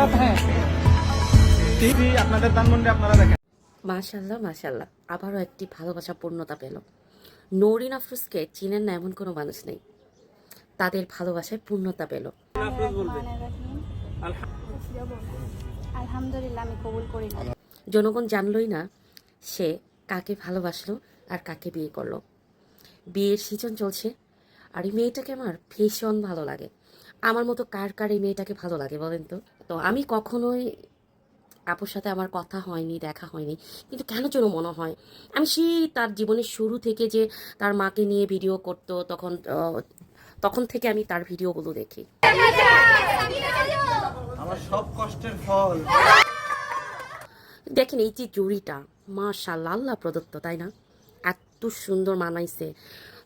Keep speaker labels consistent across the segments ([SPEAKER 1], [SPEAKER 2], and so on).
[SPEAKER 1] সাথ হ্যাঁ
[SPEAKER 2] মাশাল্লাহ মাশাল্লাহ আবারও একটি ভালোবাসা পূর্ণতা পেল। নরিন আফরোজকে চিনেন না এমন কোনো মানুষ নেই। তাদের ভালোবাসায় পূর্ণতা পেল। জনগণ জানলই না সে কাকে ভালোবাসলো আর কাকে বিয়ে করল। বিয়ের সিজন চলছে আর এই মেয়েটাকে আমার ভীষণ ভালো লাগে। আমার মতো কার কার এই মেয়েটাকে ভালো লাগে বলেন তো? তো আমি কখনোই আপুর সাথে আমার কথা হয়নি দেখা হয়নি কিন্তু কেন যেন মনে হয়? আমি সেই তার জীবনের শুরু থেকে যে তার মাকে নিয়ে ভিডিও করতো তখন তখন থেকে আমি তার ভিডিওগুলো দেখি।
[SPEAKER 1] আমার সব কষ্টের ফল।
[SPEAKER 2] দেখেন এই যে জুড়িটা মাশাল্লাহ আল্লাহ প্রদত্ত তাই না? এত সুন্দর মানাইছে।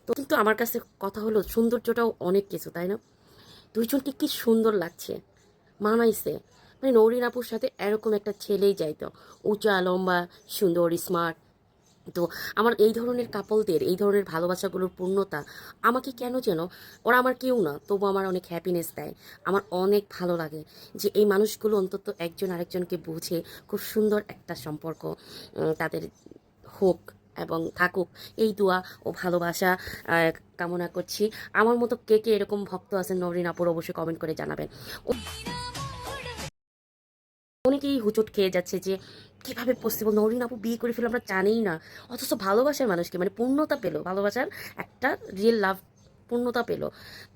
[SPEAKER 2] তো কিন্তু আমার কাছে কথা হলো সৌন্দর্যটাও অনেক কিছু তাই না? দুইজনকে কি সুন্দর লাগছে। মানাইছে। মানে নৌরিন আপুর সাথে এরকম একটা ছেলেই যাইতো। উঁচা, লম্বা, সুন্দর স্মার্ট তো আমার এই ধরনের কাপলদের এই ধরনের ভালোবাসাগুলোর পূর্ণতা আমাকে কেন যেন, ওরা আমার কেউ না, তবু আমার অনেক হ্যাপিনেস দেয়। আমার অনেক ভালো লাগে যে এই মানুষগুলো অন্তত একজন আরেকজনকে বুঝে খুব সুন্দর একটা সম্পর্ক তাদের হোক। এবং থাকুক। এই দোয়া ও ভালোবাসা কামনা করছি। আমার মতো কে কে এরকম ভক্ত আছেন নরিন আপুর অবশ্যই কমেন্ট করে জানাবেন। অনেকেই হুচট খেয়ে যাচ্ছে যে, কীভাবে পসিবল নরিন আপু বিয়ে করে ফেলো আমরা জানিই না। অথচ ভালোবাসার মানুষকে মানে পূর্ণতা পেল। ভালোবাসার একটা রিয়েল লাভ পূর্ণতা পেল।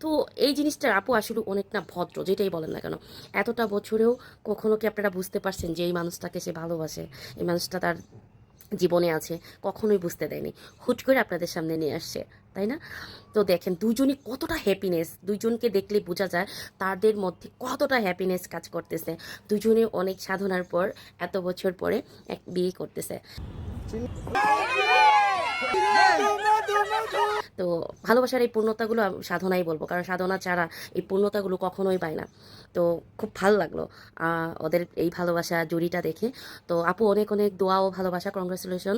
[SPEAKER 2] তো এই জিনিসটা আপু আসলে অনেক না ভদ্র, যেটাই বলেন না কেন। এতটা বছরেও কখনো কি আপনারা বুঝতে পারছেন যে এই মানুষটাকে সে ভালোবাসে? এই মানুষটা তার জীবনে আছে, কখনোই বুঝতে দেয়নি। হুট করে আপনাদের সামনে নিয়ে আসছে, তাই না? তো দেখেন, দুজনই কতটা হ্যাপিনেস দুজনকে দেখলে বোঝা যায় তাদের মধ্যে কতটা হ্যাপিনেস কাজ করতেছে। দুজনে অনেক সাধনার পর, এত বছর পরে এক বিয়ে করতেছে। তো ভালোবাসার এই পূর্ণতাগুলো সাধনাই বলব, কারণ সাধনা ছাড়া এই পূর্ণতাগুলো কখনোই পায় না। তো খুব ভালো লাগল ওদের এই ভালোবাসা জুড়িটা দেখে। তো আপু, অনেক অনেক দোয়া ও ভালোবাসা কংগ্রেচুলেশন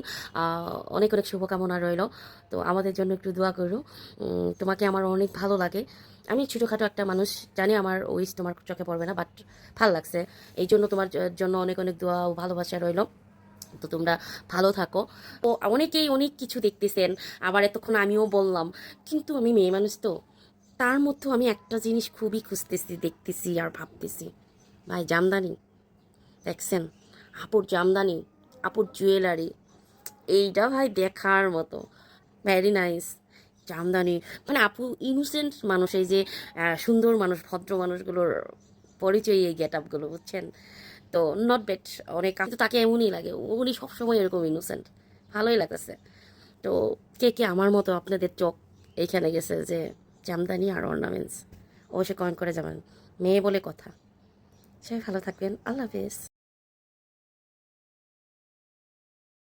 [SPEAKER 2] অনেক অনেক শুভকামনা রইল। তো আমাদের জন্য একটু দোয়া করো। তোমাকে আমার অনেক ভালো লাগে। আমি ছোটোখাটো একটা মানুষ, জানি আমার উইস তোমার চোখে পড়বে না বাট ভালো লাগছে। এই জন্য তোমার জন্য অনেক অনেক দোয়া ও ভালোবাসা রইল। তো তোমরা ভালো থাকো। তো অনেকেই অনেক কিছু দেখতেছেন, আবার এতক্ষণ আমিও বললাম, কিন্তু আমি মেয়ে মানুষ তো, তার মধ্যেও আমি একটা জিনিস খুবই খুঁজতেছি, দেখতেছি আর ভাবতেছি। ভাই, জামদানি, দেখছেন? আপুর জামদানি, আপুর জুয়েলারি, এইটা ভাই দেখার মতো। Very nice Jamdani. মানে আপু ইনোসেন্ট মানুষ, এই যে সুন্দর মানুষ, ভদ্র মানুষগুলোর পরিচয় এই গেট আপগুলো বুঝছেন? তো নট বেট অনেক কিন্তু তাকে এমনই লাগে, উনি সবসময় এরকম ইনোসেন্ট ভালোই লাগতেছে। তো কে কে আমার মতো আপনাদের চোখ এইখানে গেছে যে জামদানি আর অর্নামেন্টস অবশ্যই কমেন্ট করে যাবেন মেয়ে বলে কথা। সে ভালো থাকবেন, আল্লাহ হাফেজ।